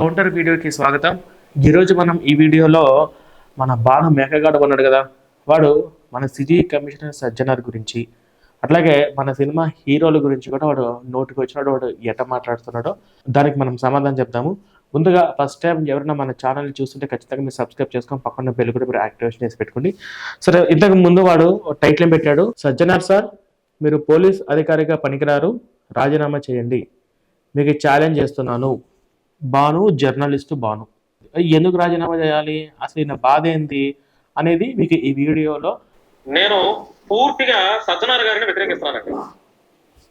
Counter వీడియోకి స్వాగతం. ఈరోజు మనం ఈ వీడియోలో మన బాణ మేకగాడు ఉన్నాడు కదా. వాడు మన సిటీ కమిషనర్ సజ్జనార్ గురించి అట్లాగే మన సినిమా హీరోల గురించి కూడా వాడు నోటికి వచ్చినాడు వాడు ఎట మాట్లాడుతున్నాడో. దానికి మనం సమాధానం చెప్తాము ముందుగా ఫస్ట్ టైం ఎవరైనా మన ఛానల్ చూస్తుంటే ఖచ్చితంగా మీరు సబ్స్క్రైబ్ చేసుకొని పక్కన బెల్ కూడా మీరు యాక్టివేషన్ చేసి పెట్టుకోండి. సరే ఇంతకు ముందు వాడు టైటిల్ పెట్టాడు? సజ్జనార్ సార్ మీరు పోలీస్ అధికారిగా పనికిరారు. రాజీనామా చేయండి. మీకు ఛాలెంజ్ చేస్తున్నాను. బాను జర్నలిస్టు బాను. ఎందుకు రాజీనామా చేయాలి? అసలు ఈయన బాధ ఏంటి? అనేది మీకు ఈ వీడియోలో నేను పూర్తిగా సజ్జనార్ గారిని వ్యతిరేకిస్తున్నానండి.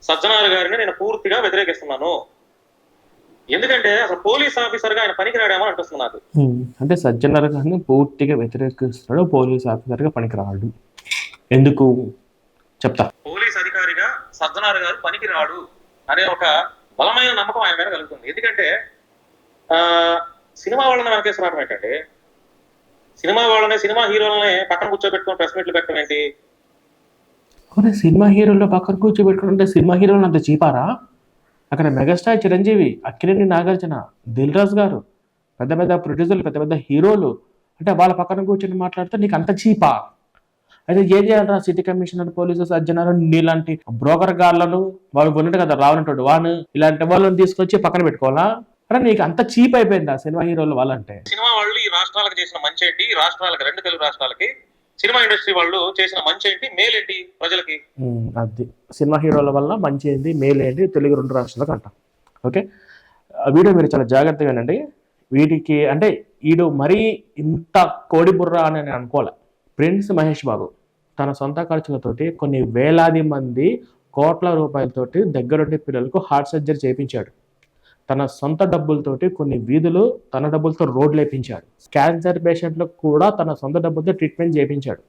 సజ్జనార్ గారిని నేను పూర్తిగా వ్యతిరేకిస్తున్నాను. ఎందుకంటే అసలు పోలీస్ ఆఫీసర్గా ఆయన పనికిరాడేమో అనిపిస్తుంది నాకు. అంటే సజ్జనర్ గారిని పూర్తిగా వ్యతిరేకిస్తున్నాడు పోలీస్ ఆఫీసర్గా పనికిరాడు. ఎందుకు? చెప్తా. పోలీస్ అధికారిగా సజ్జనార్ గారు పనికిరాడు అనే ఒక బలమైన నమ్మకం ఆయన మీద కలుగుతుంది. ఎందుకంటే సినిమా వాళ్ళని వెనకేసి రావడం ఏంటంటే సినిమా వాళ్ళనే సినిమా హీరోలనే పక్కన కూర్చోబెట్టుకుని ప్రెస్ మీట్లు పెట్టడం ఏంటి? కొన్ని సినిమా హీరోలు పక్కన కూర్చోబెట్టుకుంటే సినిమా హీరోలు అంత చీపారా? అక్కడ మెగాస్టార్ చిరంజీవి అక్కినేని నాగార్జున దిల్ రాజు గారు పెద్ద పెద్ద ప్రొడ్యూసర్లు పెద్ద పెద్ద హీరోలు అంటే వాళ్ళ పక్కన కూర్చొని మాట్లాడితే నీకు అంత చీపా? అయితే ఏం చేయాలరా సిటీ కమిషనర్ పోలీసు సజ్జనారు నీలాంటి బ్రోకర్ గార్లను వాడు ఉన్నట్టు కదా రావనంటాడు వాడు ఇలాంటి వాళ్ళని తీసుకొచ్చి పక్కన పెట్టుకోవాలా? అరే నీకు అంత చీప్ అయిపోయిందా సినిమా హీరోలు వాళ్ళంటే. సినిమా వాళ్ళు ఈ రాష్ట్రాలకు చేసిన మంచి ఏంటి ఈ రాష్ట్రాలకి రెండు తెలుగు రాష్ట్రాలకి. సినిమా ఇండస్ట్రీ వాళ్ళు చేసిన మంచి ఏంటి మేలేంటి ప్రజలకి? ఉమ్, అది. సినిమా హీరోల వల్ల మంచి ఏంది మేలు ఏంటి తెలుగు రెండు రాష్ట్రాలకు అంటాం. ఓకే? వీడియో మీరు చాలా జాగ్రత్తగా వినండి. వీటికి అంటే వీడు మరీ ఇంత కోడి బుర్ర అని నేను అనుకోలే. ప్రిన్స్ మహేష్ బాబు తన సొంత ఖర్చులతోటి కొన్ని వేలాది మంది కోట్ల రూపాయలతోటి దగ్గరుండి పిల్లలకు హార్ట్ సర్జరీ చేయించాడు. తన సొంత డబ్బులతోటి కొన్ని వీధులు తన డబ్బులతో రోడ్లు వేపించాడు. క్యాన్సర్ పేషెంట్లకు కూడా తన సొంత డబ్బులతో ట్రీట్మెంట్ చేయించాడు.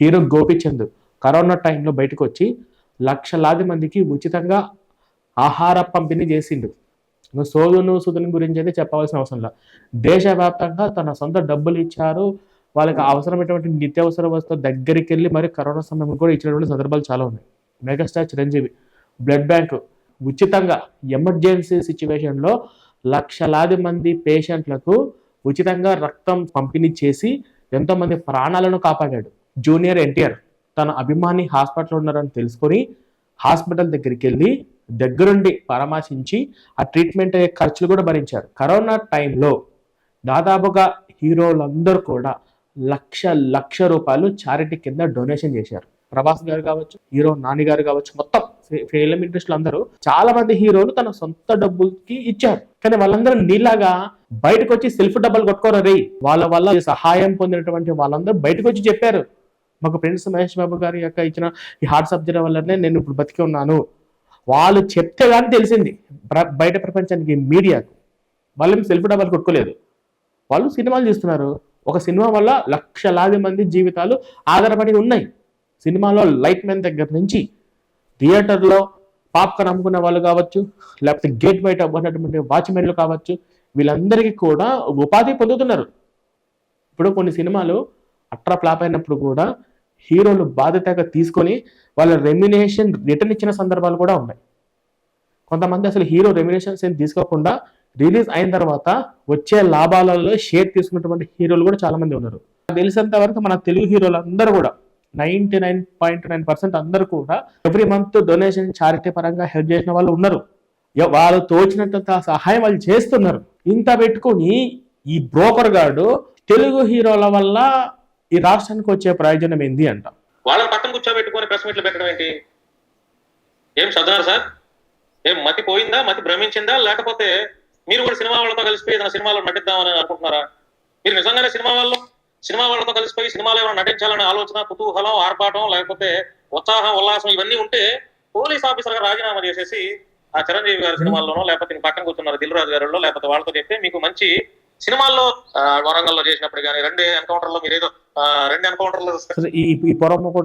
హీరో గోపిచంద్ కరోనా టైంలో బయటకు వచ్చి లక్షలాది మందికి ఉచితంగా ఆహార పంపిణీ చేసిండు. సోదును సుధుని గురించి అయితే చెప్పవలసిన అవసరం లేదు. దేశవ్యాప్తంగా తన సొంత డబ్బులు ఇచ్చారు. వాళ్ళకి అవసరమైనటువంటి నిత్యావసర వస్తువు దగ్గరికి వెళ్ళి మరి కరోనా సమయంలో కూడా ఇచ్చినటువంటి సందర్భాలు చాలా ఉన్నాయి. మెగాస్టార్ చిరంజీవి బ్లడ్ బ్యాంకు ఉచితంగా ఎమర్జెన్సీ సిచ్యువేషన్లో లక్షలాది మంది పేషెంట్లకు ఉచితంగా రక్తం పంపిణీ చేసి ఎంతోమంది ప్రాణాలను కాపాడాడు. జూనియర్ ఎన్టీఆర్ తన అభిమాని హాస్పిటల్ ఉన్నారని తెలుసుకొని హాస్పిటల్ దగ్గరికి వెళ్ళి దగ్గరుండి పరామర్శించి ఆ ట్రీట్మెంట్ అయ్యే ఖర్చులు కూడా భరించారు. కరోనా టైంలో దాదాపుగా హీరోలందరూ కూడా లక్ష లక్ష రూపాయలు చారిటీ కింద డొనేషన్ చేశారు. ప్రభాస్ గారు కావచ్చు హీరో నాని గారు కావచ్చు మొత్తం ఫిలిం ఇండస్ట్రీలో అందరూ చాలా మంది హీరోలు తన సొంత డబ్బులకి ఇచ్చారు. కానీ వాళ్ళందరూ నీలాగా బయటకు వచ్చి సెల్ఫ్ డబ్బులు కొట్టుకోరు రే వాళ్ళ వల్ల సహాయం పొందినటువంటి వాళ్ళందరూ బయటకు వచ్చి చెప్పారు. మాకు ఫ్రెండ్స్ మహేష్ బాబు గారి యొక్క ఇచ్చిన ఈ హార్ట్ సర్జరీ వల్లనే నేను ఇప్పుడు బతికి ఉన్నాను. వాళ్ళు చెప్తే కానీ తెలిసింది. బయట ప్రపంచానికి మీడియాకు. వాళ్ళని సెల్ఫ్ డబ్బులు కొట్టుకోలేదు. వాళ్ళు సినిమాలు తీస్తున్నారు. ఒక సినిమా వల్ల లక్షలాది మంది జీవితాలు ఆధారపడి ఉన్నాయి. సినిమాలో లైట్ మెన్ దగ్గర నుంచి థియేటర్లో పాప్కార్న్ అమ్ముకునే వాళ్ళు కావచ్చు లేకపోతే గేట్ బయట ఉన్నటువంటి వాచ్మెన్లు కావచ్చు వీళ్ళందరికీ కూడా ఉపాధి పొందుతున్నారు. ఇప్పుడు కొన్ని సినిమాలు అట్రా ఫ్లాప్ అయినప్పుడు కూడా హీరోలు బాధ్యతగా తీసుకొని వాళ్ళ రెమ్యునేషన్ రిటర్న్ ఇచ్చిన సందర్భాలు కూడా ఉన్నాయి. కొంతమంది అసలు హీరో రెమ్యునేషన్స్ ఏం తీసుకోకుండా రిలీజ్ అయిన తర్వాత వచ్చే లాభాలలో షేర్ తీసుకున్నటువంటి హీరోలు కూడా చాలామంది ఉన్నారు. తెలిసినంత వరకు మన తెలుగు హీరోలు అందరూ కూడా ninety nine point nine percent అందరూ కూడా ఎవ్రీ మంత్ డొనేషన్ చారిటీ పరంగా హెల్ప్ చేసిన వాళ్ళు ఉన్నారు. వాళ్ళు తోచినంత సహాయం వాళ్ళు చేస్తున్నారు. ఇంత పెట్టుకొని ఈ బ్రోకర్ గాడు తెలుగు హీరోల వల్ల ఈ రాష్ట్రానికి వచ్చే ప్రయోజనం ఏంది అంట. వాళ్ళని పట్టం కూర్చోబెట్టుకొని ప్రెస్ మీట్లు పెట్టడం ఏంటి? ఏం చదివారు సార్? ఏం మతి పోయిందా? మతి భ్రమించిందా? లేకపోతే మీరు కూడా సినిమా వాళ్ళతో కలిసిపోయి ఏదైనా సినిమాలో నటిద్దామని అనుకుంటున్నారా? మీరు నిజంగానే సినిమా వాళ్ళు? సినిమా వాళ్ళతో కలిసిపోయి సినిమాలో ఏమైనా నటించాలనే ఆలోచన కుతూహలం ఆర్పాటం లేకపోతే ఉత్సాహం ఉల్లాసం ఇవన్నీ ఉంటే పోలీస్ ఆఫీసర్గా రాజీనామా చేసేసి ఆ చిరంజీవి గారి సినిమాల్లోనో లేకపోతే ఇంక పక్కన కూర్చున్నారు దిల్ రాజు గారిలో లేకపోతే వాళ్ళతో చెప్తే మీకు మంచి సినిమాల్లో వరంగల్లో చేసినప్పుడు కానీ రెండు ఎన్కౌంటర్లో మీరు ఏదో రెండు ఎన్కౌంటర్లు ఈ ఈ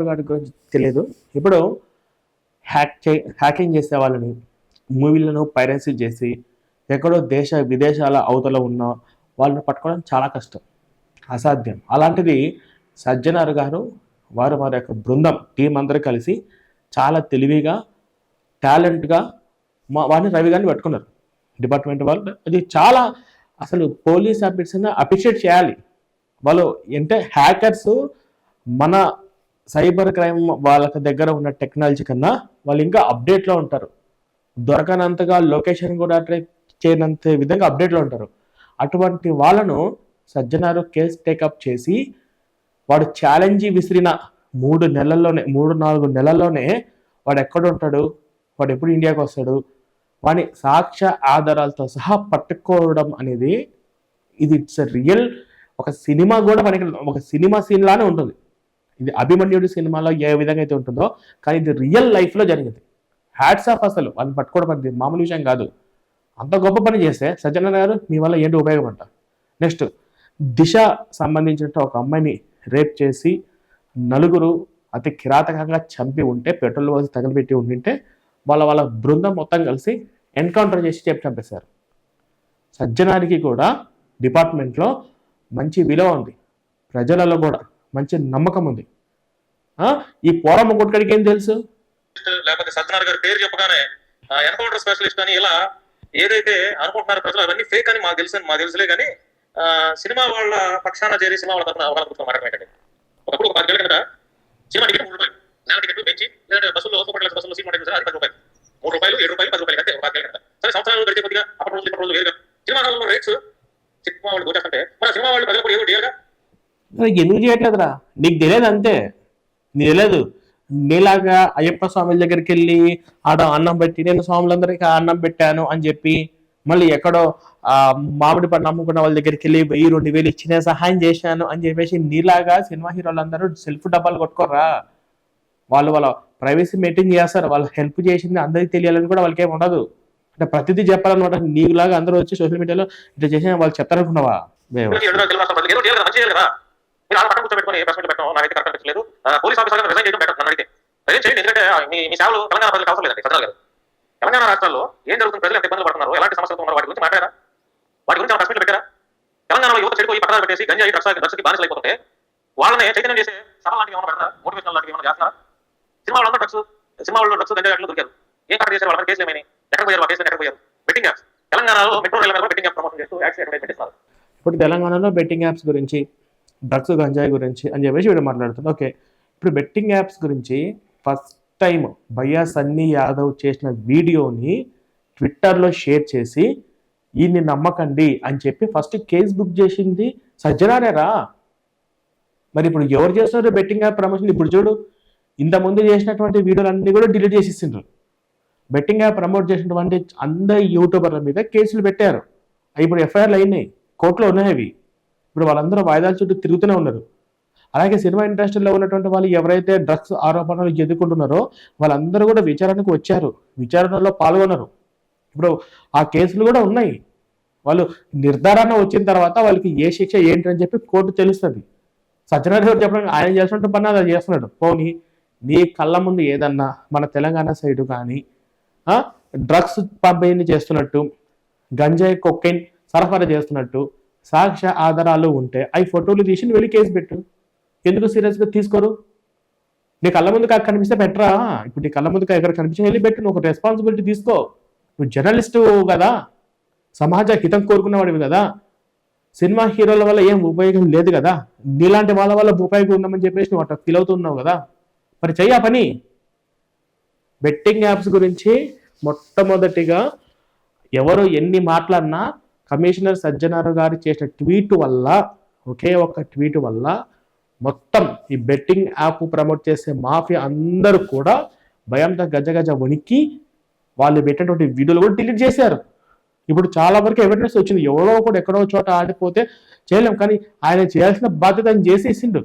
గారి గురించి తెలియదు. ఇప్పుడు హ్యాక్ చే హ్యాకింగ్ చేసే వాళ్ళని మూవీలను పైరసీ చేసి ఎక్కడో దేశ విదేశాల అవతల ఉన్న వాళ్ళని పట్టుకోవడం చాలా కష్టం. అసాధ్యం. అలాంటిది సజ్జనారు గారు వారు వారి యొక్క బృందం టీం అందరూ కలిసి చాలా తెలివిగా టాలెంట్గా మా వారిని రవి గారిని పట్టుకున్నారు. డిపార్ట్మెంట్ వాళ్ళు. అది చాలా అసలు పోలీస్ ఆఫీసర్ని అప్రిషియేట్ చేయాలి. వాళ్ళు అంటే హ్యాకర్స్ మన సైబర్ క్రైమ్ వాళ్ళకి దగ్గర ఉన్న టెక్నాలజీ కన్నా వాళ్ళు ఇంకా అప్డేట్లో ఉంటారు. దొరకనంతగా లొకేషన్ కూడా ట్రై చేయనంత విధంగా అప్డేట్లో ఉంటారు. అటువంటి వాళ్ళను సజ్జనారు కేస్ టేకప్ చేసి వాడు ఛాలెంజ్ విసిరిన మూడు నెలల్లోనే మూడు నాలుగు నెలల్లోనే వాడు ఎక్కడ ఉంటాడు వాడు ఎప్పుడు ఇండియాకి వస్తాడు? వాని సాక్ష్య ఆధారాలతో సహా పట్టుకోవడం అనేది ఇది ఇట్స్ రియల్ ఒక సినిమా కూడా మనకి ఒక సినిమా సీన్ లానే ఉంటుంది. ఇది అభిమన్యుడి సినిమాలో ఏ విధంగా అయితే ఉంటుందో కానీ ఇది రియల్ లైఫ్లో జరిగింది. హ్యాట్స్ ఆఫ్ అసలు. వాళ్ళని పట్టుకోవడం అనేది మామూలు విషయం కాదు. అంత గొప్ప పని చేస్తే సజ్జన గారు మీ వల్ల ఏంటి ఉపయోగపడ్డ నెక్స్ట్ దిశ సంబంధించిన ఒక అమ్మాయిని రేప్ చేసి నలుగురు అతి కిరాతకంగా చంపి ఉంటే పెట్రోల్ పోసి తగలబెట్టి ఉండింటే వాళ్ళ వాళ్ళ బృందం మొత్తం కలిసి ఎన్కౌంటర్ చేసి చెప్పి చంపేశారు. సజ్జనానికి కూడా డిపార్ట్మెంట్లో మంచి విలువ ఉంది. ప్రజలలో కూడా మంచి నమ్మకం ఉంది. ఈ పోరమ్మ కొట్టుకడికి ఏం తెలుసు? లేకపోతే సత్యనారాయణ గారి పేరు చెప్పగానే ఎన్కౌంటర్ స్పెషలిస్ట్ అని ఇలా ఏదైతే అనుకుంటున్నారు ప్రజలు అవన్నీ ఫేక్ అని మాకు తెలుసు మాకు తెలుసులే కానీ సినిమా వాళ్ళ పక్షాన చేరి సినిమా వాళ్ళ తరఫున అవగాహన కూర్చొని మాట్లాడకండి ఒకప్పుడు ఒక పది కింద సినిమా టికెట్ మూడు రూపాయలు నెల టికెట్ పెంచి లేదంటే బస్సులో సూపర్ క్లాస్ బస్సులో సినిమా టికెట్ అది పది రూపాయలు మూడు రూపాయలు ఏడు రూపాయలు పది రూపాయలు అంతే ఒక పది కింద సరే సంవత్సరాలు గడిచే కొద్దిగా అప్పటి రోజులు ఇప్పటి రోజులు వేరుగా. సినిమా హాల్లో రేట్స్ సినిమా వాళ్ళు దోచేస్తుంటే మన సినిమా వాళ్ళు ప్రజలకు ఏదో డేరుగా ఎందుకు చేయట్లేదురా? నీకు తెలియదు అంతే. నీకు తెలియదు. నీలాగా అయ్యప్ప స్వామి దగ్గరికి వెళ్ళి ఆడ అన్నం పెట్టి నేను స్వాములందరికీ అన్నం పెట్టాను అని చెప్పి మళ్ళీ ఎక్కడో మామిడి పండు అమ్ముకున్న వాళ్ళ దగ్గరికి వెళ్ళి వెయ్యి రెండు వేలు ఇచ్చిన సహాయం చేశాను అని చెప్పేసి నీలాగా సినిమా హీరోలందరూ సెల్ఫ్ డబ్బాలు కొట్టుకోర్రా. వాళ్ళు వాళ్ళ ప్రైవసీ మెయింటైన్ చేస్తారు. వాళ్ళు హెల్ప్ చేసింది అందరికీ తెలియాలని కూడా వాళ్ళకి ఏమి ఉండదు. అంటే ప్రతిదీ చెప్పాలన్నమాట. నీలాగా అందరూ వచ్చి సోషల్ మీడియాలో ఇట్లా చేసిన వాళ్ళు చెప్తారనుకున్నావా? మేము. పోలీస్ ఆఫీసర్ రిజైన్ చేయడం బెటర్ నన్ను అడిగితే రిజైన్ చేయండి? ఎందుకంటే మీ మీ సేవలు తెలంగాణ ప్రజలకు అవసరం లేదండి. సజ్జనాలు గారు. తెలంగాణ రాష్ట్రాల్లో ఏం జరుగుతుంది? ప్రజలు ఎంత ఇబ్బందులు పడుతున్నారు? ఎలాంటి సమస్యలు ఉన్నారు? వాటి గురించి మాట్లాడారా? వాటి గురించి ప్రశ్నలు పెట్టారా? తెలంగాణలో యువత చెడిపోయి పక్కన పెట్టేసి గంజాయి డ్రగ్స్ డ్రగ్స్కి బానిసలు అయిపోతుంటే వాళ్ళని చైతన్యం చేసే సభ లాంటివి ఏమైనా పెడతారా? మోటివేషన్ లాంటివి ఏమైనా చేస్తారా సినిమా వాళ్ళు డ్రగ్స్ సినిమా వాళ్ళు డ్రగ్స్ గంజాయి అట్లు దొరికారు. ఏం కరెక్ట్ చేశారు? వాళ్ళ కేసులు ఏమైనా ఎక్కడ పోయారు? వాళ్ళ కేసులు ఎక్కడ పోయారు? బెట్టింగ్ యాప్స్ తెలంగాణలో మెట్రో రైల్ మీద బెట్టింగ్ యాప్ ప్రమోషన్ చేస్తూ యాక్స్ అడ్వర్టైజ్ చేస్తారు ఇప్పుడు తెలంగాణలో బెట్టింగ్ యాప్స్ గురించి డ్రగ్స్ గంజాయి గురించి అని చెప్పేసి వీడు మాట్లాడుతుంది ఓకే ఇప్పుడు బెట్టింగ్ యాప్స్ గురించి ఫస్ట్ టైం భయ్యా సన్నీ యాదవ్ చేసిన వీడియోని ట్విట్టర్లో షేర్ చేసి ఈయన్ని నమ్మకండి అని చెప్పి ఫస్ట్ కేసు బుక్ చేసింది. సజ్జనారేరా మరి ఇప్పుడు ఎవరు చేస్తున్నారు బెట్టింగ్ యాప్ ప్రమోషన్? ఇప్పుడు చూడు ఇంతకుముందు చేసినటువంటి వీడియోలన్నీ కూడా డిలీట్ చేసేసిండ్రు. బెట్టింగ్ యాప్ ప్రమోట్ చేసినటువంటి అందరి యూట్యూబర్ల మీద కేసులు పెట్టారు. ఇప్పుడు ఎఫ్ఐఆర్లు అయినాయి. కోర్టులో ఉన్నాయి అవి. ఇప్పుడు వాళ్ళందరూ వాయిదాల చుట్టూ తిరుగుతూనే ఉన్నారు. అలాగే సినిమా ఇండస్ట్రీలో ఉన్నటువంటి వాళ్ళు ఎవరైతే డ్రగ్స్ ఆరోపణలు ఎదుర్కొంటున్నారో వాళ్ళందరూ కూడా విచారణకు వచ్చారు. విచారణలో పాల్గొన్నారు. ఇప్పుడు ఆ కేసులు కూడా ఉన్నాయి. వాళ్ళు నిర్ధారణ వచ్చిన తర్వాత వాళ్ళకి ఏ శిక్ష ఏంటి అని చెప్పి కోర్టు తెలుస్తుంది. సత్యనారాయణ గారు చెప్పడానికి ఆయన చేస్తున్నట్టు పని అది చేస్తున్నాడు. పోనీ నీ కళ్ళ ముందు ఏదన్నా మన తెలంగాణ సైడ్ కానీ డ్రగ్స్ పంపిణీ చేస్తున్నట్టు గంజాయి కొక్కైన్ సరఫరా చేస్తున్నట్టు సాక్ష్య ఆధారాలు ఉంటే అవి ఫోటోలు తీసి వెళ్ళి కేసు పెట్టు. ఎందుకు సీరియస్గా తీసుకోరు? నీ కళ్ళ ముందుకు అక్కడ కనిపిస్తే బెటరా ఇప్పుడు నీ కళ్ళ ముందుకు ఎక్కడ కనిపించి వెళ్ళి పెట్టు నువ్వు ఒక రెస్పాన్సిబిలిటీ తీసుకో. నువ్వు జర్నలిస్టు కదా. సమాజ హితం కోరుకున్నవాడివి కదా. సినిమా హీరోల వల్ల ఏం ఉపయోగం లేదు కదా. నీలాంటి వాళ్ళ వల్ల ఉపయోగం ఉందని చెప్పేసి నువ్వు అట్లా ఫీల్ అవుతున్నావు కదా. మరి చెయ్యి పని. బెట్టింగ్ యాప్స్ గురించి మొట్టమొదటిగా ఎవరు ఎన్ని మాట్లాడినా కమిషనర్ సజ్జనారు గారు చేసిన ట్వీట్ వల్ల ఒకే ఒక్క ట్వీట్ వల్ల మొత్తం ఈ బెట్టింగ్ యాప్ ప్రమోట్ చేసే మాఫియా అందరూ కూడా భయంతో గజ గజ వణికి వాళ్ళు పెట్టినటువంటి వీడియోలు కూడా డిలీట్ చేశారు. ఇప్పుడు చాలా వరకు ఎవిడెన్స్ వచ్చింది. ఎవరో కూడా ఎక్కడో చోట ఆడిపోతే చేయలేం. కానీ ఆయన చేయాల్సిన బాధ్యత ఆయన చేసేసిండు.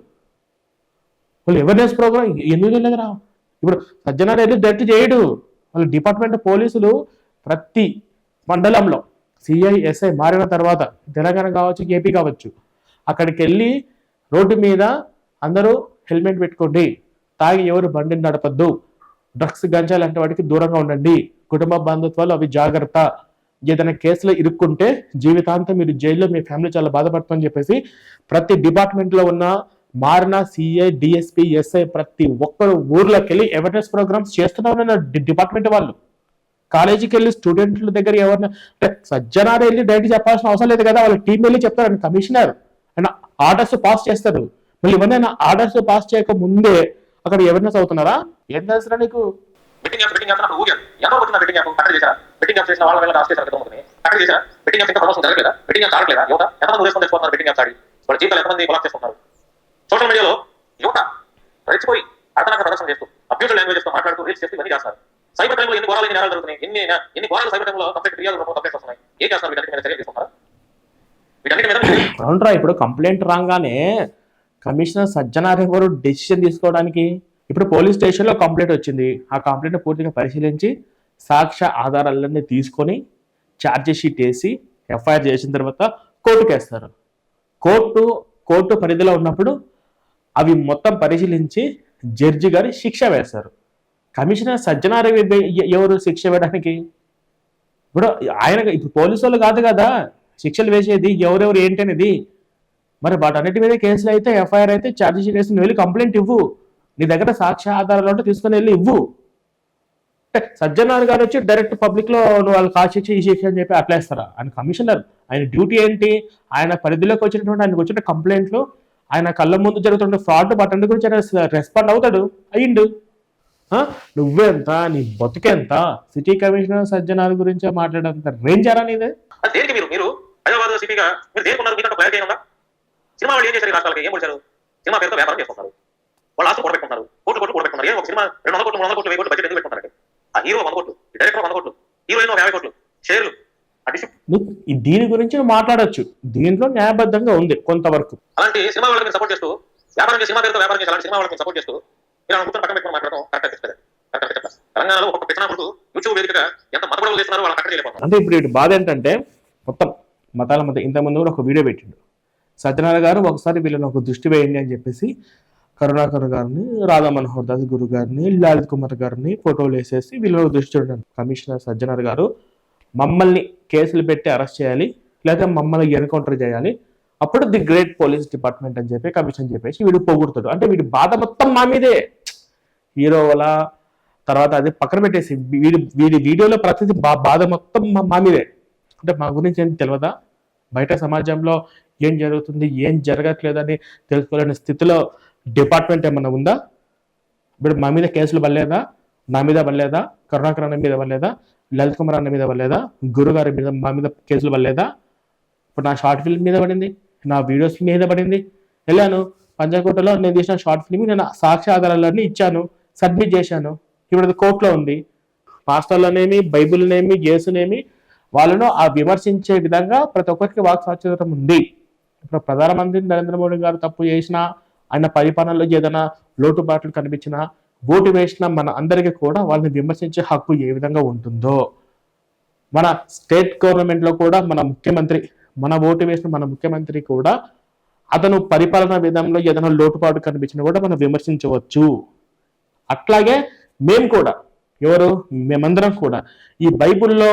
వాళ్ళు అవేర్నెస్ ప్రోగ్రామ్ ఎందుకు చేయలేదురా ఇప్పుడు సజ్జనారు వెళ్ళి డైరెక్ట్ చేయడు. వాళ్ళు డిపార్ట్మెంట్ పోలీసులు ప్రతి మండలంలో సిఐ ఎస్ఐ మారిన తర్వాత తెలంగాణ కావచ్చు ఏపీ కావచ్చు అక్కడికి వెళ్ళి రోడ్డు మీద అందరూ హెల్మెట్ పెట్టుకోండి. తాగి ఎవరు బండిని నడపద్దు. డ్రగ్స్ గంజాలు అంటే వాటికి దూరంగా ఉండండి. కుటుంబ బంధుత్వాలు అవి జాగ్రత్త. ఏదైనా కేసులో ఇరుక్కుంటే జీవితాంతం మీరు జైల్లో మీ ఫ్యామిలీ చాలా బాధపడుతుందని చెప్పేసి ప్రతి డిపార్ట్మెంట్లో ఉన్న మారిన సిఐ డిఎస్పి ఎస్ఐ ప్రతి ఒక్కరు ఊర్లోకి వెళ్ళి అవేర్నెస్ ప్రోగ్రామ్స్ చేస్తున్నారన్న డిపార్ట్మెంట్ వాళ్ళు. కాలేజీకి వెళ్ళి స్టూడెంట్ల దగ్గర ఎవరిన సజ్జనాలు వెళ్ళి డైరెక్ట్ చెప్పాల్సిన అవసరం లేదు కదా. వాళ్ళ టీం వెళ్ళి చెప్తారని కమిషనర్. అండ్ ఆర్డర్స్ పాస్ చేస్తారు. మళ్ళీ ఇవన్నీ ఆర్డర్స్ పాస్ చేయక ముందే అక్కడ ఎవరినెస్ అవుతున్నారా? ఏం తెలుసురా నీకు? బెట్టింగ్ యాప్స్ బెట్టింగ్ యాప్స్ అప్పుడు ఎవరో వచ్చిన బెట్టింగ్ యాప్ చేశారా? బెట్టింగ్ చేసిన వాళ్ళ వల్ల రాసి చేశారు కదా కట్టడి చేశారా? బెట్టింగ్ యాప్స్ ఇంకా ప్రమోషన్ జరగలేదా? బెట్టింగ్ యాప్స్ ఆడలేదా యువత? ఎంతమంది బెట్టింగ్ ఆడి? వాళ్ళ జీవితాలు ఎంతమంది కొలాప్ చేస్తున్నారు సోషల్ మీడియాలో యువత రెచ్చిపోయి అర్థనాక ప్రదర్శన చేస్తూ అబ్యూజ్ లాంగ్వేజెస్తో మాట్లాడుతూ రీల్స్ చేస్తూ ఇవన్నీ చేస్తారు. సైబర్ టైంలో ఎన్ని ఘోరాలు ఎన్ని నేరాలు జరుగుతున్నాయి? ఎన్ని ఎన్ని ఘోరాలు సైబర్ టైంలో కంప్లీట్ ఫిర్యాదు కంప్లీట్ వస్తున్నాయి? ఏం చేస్తారు వీటన్నిటి చర్య తీసుకుంటారా అవునరా ఇప్పుడు కంప్లైంట్ రాగానే కమిషనర్ సజ్జనార్ ఎవరు డెసిషన్ తీసుకోవడానికి ఇప్పుడు పోలీస్ స్టేషన్లో కంప్లైంట్ వచ్చింది. ఆ కంప్లైంట్ పూర్తిగా పరిశీలించి సాక్ష్య ఆధారాలన్నీ తీసుకొని ఛార్జ్ షీట్ వేసి ఎఫ్ఐఆర్ చేసిన తర్వాత కోర్టుకు వేస్తారు కోర్టు కోర్టు పరిధిలో ఉన్నప్పుడు అవి మొత్తం పరిశీలించి జడ్జి గారి శిక్ష వేస్తారు కమిషనర్ సజ్జనారవి ఎవరు శిక్ష వేయడానికి? ఇప్పుడు ఆయన ఇప్పుడు పోలీసు వాళ్ళు కాదు కదా. శిక్షలు వేసేది ఎవరెవరు ఏంటి అనేది మరి వాటన్నిటి మీద కేసులు అయితే ఎఫ్ఐఆర్ అయితే ఛార్జ్షీట్ వేసి నువ్వు వెళ్ళి కంప్లైంట్ ఇవ్వు. నీ దగ్గర సాక్ష్య ఆధారాలు ఉంటే తీసుకొని వెళ్ళి ఇవ్వు. అంటే సజ్జనార్ గారు వచ్చి డైరెక్ట్ పబ్లిక్లో నువ్వు వాళ్ళు కాల్ శిక్ష ఈ శిక్ష అని చెప్పి అట్లేస్తారా ఆయన కమిషనర్ ఆయన డ్యూటీ ఏంటి? ఆయన పరిధిలోకి వచ్చినటువంటి ఆయనకు వచ్చిన కంప్లైంట్లు ఆయన కళ్ళ ముందు జరుగుతున్న ఫ్రాడ్ వాటి గురించి ఆయన రెస్పాండ్ అవుతాడు. అయ్యిండు. నువ్వెంత నీ బతుకెంత? సిటీ కమిషనర్ సజ్జనార్ గురించి మాట్లాడేంత రేంజరా నీదే? దేనికి మీరు? మీరు హైదరాబాద్ సిటీగా మీరు దేనికి ఉన్నారు మీకంటే క్లారిటీ ఉందా సినిమా వాళ్ళు ఏం చేశారు రాష్ట్రాలకి? ఏం పొడిచారు? సినిమా పేరుతో వ్యాపారం చేస్తున్నారు. వాళ్ళు ఆస్తులు కూడబెట్టుకుంటారు కోట్లు కోట్లు కూడబెట్టుకున్నారు. ఏం ఒక సినిమా రెండు వందల కోట్లు మూడు వందల కోట్లు వెయ్యి కోట్లు బడ్జెట్ ఎందుకు పెట్టుకుంటారండి ఆ హీరో వంద కోట్లు డైరెక్టర్ వంద కోట్లు హీరోయిన్ యాభై కోట్లు షేర్లు దీని గురించి మాట్లాడొచ్చు. దీంట్లో న్యాయబద్ధంగా ఉంది కొంతవరకు. అలాంటి సినిమా వాళ్ళకి సపోర్ట్ చేస్తూ వ్యాపారం చేసి సినిమా పేరుతో వ్యాపారం చేసి అలాంటి సినిమా వాళ్ళకి సపోర్ట్ చేస్తూ మీరు ముగ్గురు పక్కన పెట్టుకుని మాట్లాడడం కరెక్ట్ అనిపిస్తుంది కరెక్ట్ చెప్పాలి తెలంగాణలో ఒక కొడుకు యూట్యూబ్ వేదికగా ఎంత మతపడవలు చేస్తున్నారో వాళ్ళ కరెక్ట్ చేయలేకపోతున్నారు. అంటే ఇప్పుడు బాధ ఏంటంటే మొత్తం మతాల మధ్య ఇంతకుముందు కూడా ఒక వీడియో పెట్టిండు. సత్యనారాయణ గారు ఒకసారి వీళ్ళని ఒక దృష్టి వేయండి అని చెప్పేసి కరుణాకర్ గారిని రాధా మనోహర్ దాస్ గురు గారిని లలిత్ కుమార్ గారిని ఫోటోలు వేసేసి వీళ్ళని దృష్టి చూడండి కమిషనర్ సజ్జనార్ గారు మమ్మల్ని కేసులు పెట్టి అరెస్ట్ చేయాలి లేదా మమ్మల్ని ఎన్కౌంటర్ చేయాలి. అప్పుడు ది గ్రేట్ పోలీస్ డిపార్ట్మెంట్ అని చెప్పి కమిషన్ చెప్పేసి వీడు పొగుడుతాడు. అంటే వీడి బాధ మొత్తం మా మీదే. హీరో వల్ల తర్వాత అది పక్కన పెట్టేసి వీడి వీడి వీడియోలో ప్రతిదీ బా బాధ మొత్తం మా మీదే. అంటే మా గురించి ఏం తెలియదా బయట సమాజంలో ఏం జరుగుతుంది ఏం జరగట్లేదని తెలుసుకోలేని స్థితిలో డిపార్ట్మెంట్ ఏమన్నా ఉందా? ఇప్పుడు మా మీద కేసులు పడలేదా? నా మీద పడలేదా? కరుణాకర్ అన్న మీద పడలేదా? లలిత్ కుమార్ అన్న మీద పడలేదా? గురుగారి మీద మా మీద కేసులు పడలేదా? ఇప్పుడు నా షార్ట్ ఫిల్మ్ మీద పడింది నా వీడియోస్ మీద పడింది. వెళ్ళాను పంజాకోటలో నేను తీసిన షార్ట్ ఫిల్మ్ నేను సాక్ష్య ఆధారాలన్నీ ఇచ్చాను సబ్మిట్ చేశాను. ఇప్పుడు అది కోర్టులో ఉంది. పాస్టర్లనేమి బైబిల్నేమి యేసునేమి వాళ్ళను ఆ విమర్శించే విధంగా ప్రతి ఒక్కరికి వాక్ స్వాతంత్రం ఉంది. ఇప్పుడు ప్రధానమంత్రి నరేంద్ర మోడీ గారు తప్పు చేసినా ఆయన పరిపాలనలో ఏదైనా లోటుపాట్లు కనిపించినా ఓటు వేసిన మన అందరికీ కూడా వాళ్ళని విమర్శించే హక్కు ఏ విధంగా ఉంటుందో. మన స్టేట్ గవర్నమెంట్లో కూడా మన ముఖ్యమంత్రి మన ఓటు వేసిన మన ముఖ్యమంత్రి కూడా అతను పరిపాలన విధంలో ఏదైనా లోటుపాటు కనిపించినా కూడా మనం విమర్శించవచ్చు. అట్లాగే మేము కూడా ఎవరు? మేమందరం కూడా ఈ బైబిల్లో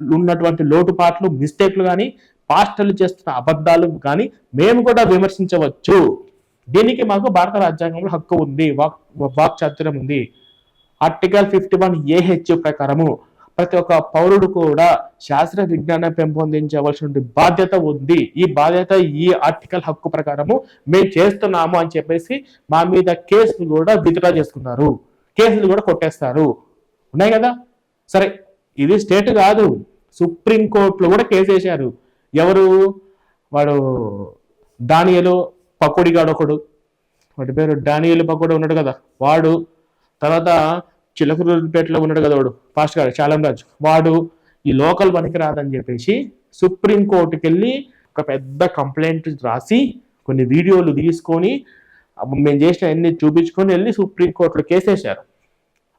ఉన్నటువంటి లోటుపాట్లు మిస్టేక్లు కానీ పాస్టర్లు చేస్తున్న అబద్ధాలు కానీ మేము కూడా విమర్శించవచ్చు. దీనికి మాకు భారత రాజ్యాంగంలో హక్కు ఉంది వాక్ వాక్ చాతుర్యం ఉంది. ఆర్టికల్ ఫిఫ్టీ వన్ ఏహెచ్ ప్రకారము ప్రతి ఒక్క పౌరుడు కూడా శాస్త్ర విజ్ఞానం పెంపొందించవలసిన బాధ్యత ఉంది. ఈ బాధ్యత ఈ ఆర్టికల్ హక్కు ప్రకారము మేము చేస్తున్నాము అని చెప్పేసి మా మీద కేసులు కూడా విత్డ్రా చేసుకున్నారు. కేసులు కూడా కొట్టేస్తారు. ఉన్నాయి కదా? సరే ఇది స్టేట్ కాదు. సుప్రీం కోర్టులో కూడా కేసు వేశారు. ఎవరు? వాడు దానియలు పకోడిగాడు ఒకడు. వాడి పేరు డానియలు పకోడి ఉన్నాడు కదా. వాడు తర్వాత చిలకరుపేటలో ఉన్నాడు కదా వాడు. ఫాస్ట్ గారు చాలంరాజు. వాడు ఈ లోకల్ పనికి రాదని చెప్పేసి సుప్రీంకోర్టుకి వెళ్ళి ఒక పెద్ద కంప్లైంట్ రాసి కొన్ని వీడియోలు తీసుకొని మేము చేసిన అన్ని చూపించుకొని వెళ్ళి సుప్రీం కోర్టులో కేసేశారు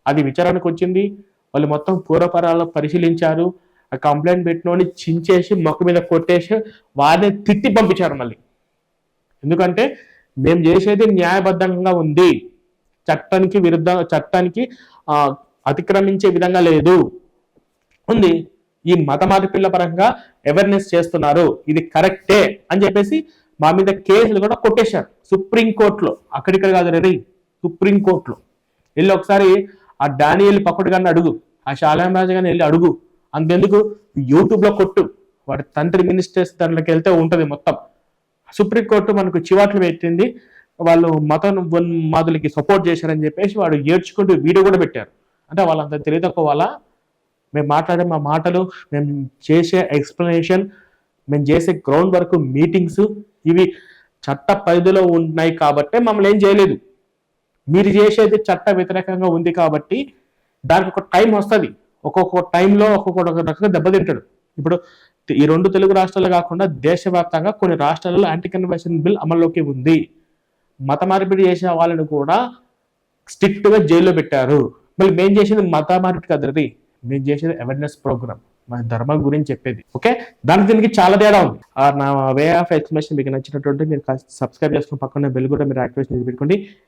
అది విచారణకు వచ్చింది. వాళ్ళు మొత్తం పూర్వపరాలు పరిశీలించారు. ఆ కంప్లైంట్ పెట్టినోని చించేసి మొక్క మీద కొట్టేసి వారిని తిట్టి పంపించారు మళ్ళీ. ఎందుకంటే మేము చేసేది న్యాయబద్ధంగా ఉంది. చట్టానికి విరుద్ధ చట్టానికి అతిక్రమించే విధంగా లేదు. ఉంది. ఈ మత మార్పిళ్ళ పరంగా అవేర్నెస్ చేస్తున్నారు. ఇది కరెక్టే అని చెప్పేసి మా మీద కేసులు కూడా కొట్టేశారు. సుప్రీం కోర్టులో. అక్కడిక్కడ కాదు రీ సుప్రీం కోర్టులో. వెళ్ళి ఒకసారి ఆ డానియల్ పక్కడు కానీ అడుగు ఆ షాలేం రాజు కానీ వెళ్ళి అడుగు. అంతెందుకు? యూట్యూబ్లో కొట్టు. వాడి తండ్రి మినిస్టర్స్ దాంట్లోకి వెళ్తే ఉంటది మొత్తం. సుప్రీంకోర్టు మనకు చివాట్లు పెట్టింది. వాళ్ళు మత మాదులకి సపోర్ట్ చేశారని చెప్పేసి వాడు ఏడ్చుకుంటూ వీడియో కూడా పెట్టారు. అంటే వాళ్ళంత తెలియ వాళ్ళ మేము మాట్లాడే మా మాటలు మేము చేసే ఎక్స్ప్లెనేషన్ మేము చేసే గ్రౌండ్ వర్క్ మీటింగ్స్ ఇవి చట్ట పరిధిలో ఉన్నాయి కాబట్టే మమ్మల్ని ఏం చేయలేదు. మీరు చేసేది చట్ట వ్యతిరేకంగా ఉంది కాబట్టి దానికి ఒక టైం వస్తుంది. ఒక్కొక్క టైంలో ఒక్కొక్క రకంగా దెబ్బతింటాడు. ఇప్పుడు ఈ రెండు తెలుగు రాష్ట్రాలు కాకుండా దేశవ్యాప్తంగా కొన్ని రాష్ట్రాలలో యాంటీ కన్వర్షన్ బిల్ అమల్లోకి ఉంది. మత మార్పిడి చేసిన వాళ్ళని కూడా స్ట్రిక్ట్గా జైల్లో పెట్టారు. మళ్ళీ మేము చేసేది మత మార్పిడి కదది మేము చేసేది అవేర్నెస్ ప్రోగ్రామ్ మన ధర్మం గురించి చెప్పేది. ఓకే? దానికి దీనికి చాలా తేడా ఉంది. నా వే ఆఫ్ ఎక్స్ప్లెనేషన్ మీకు నచ్చినటువంటి మీరు సబ్స్క్రైబ్ చేసుకుని పక్కన బెల్ కూడా మీరు యాక్టివేషన్ పెట్టుకోండి.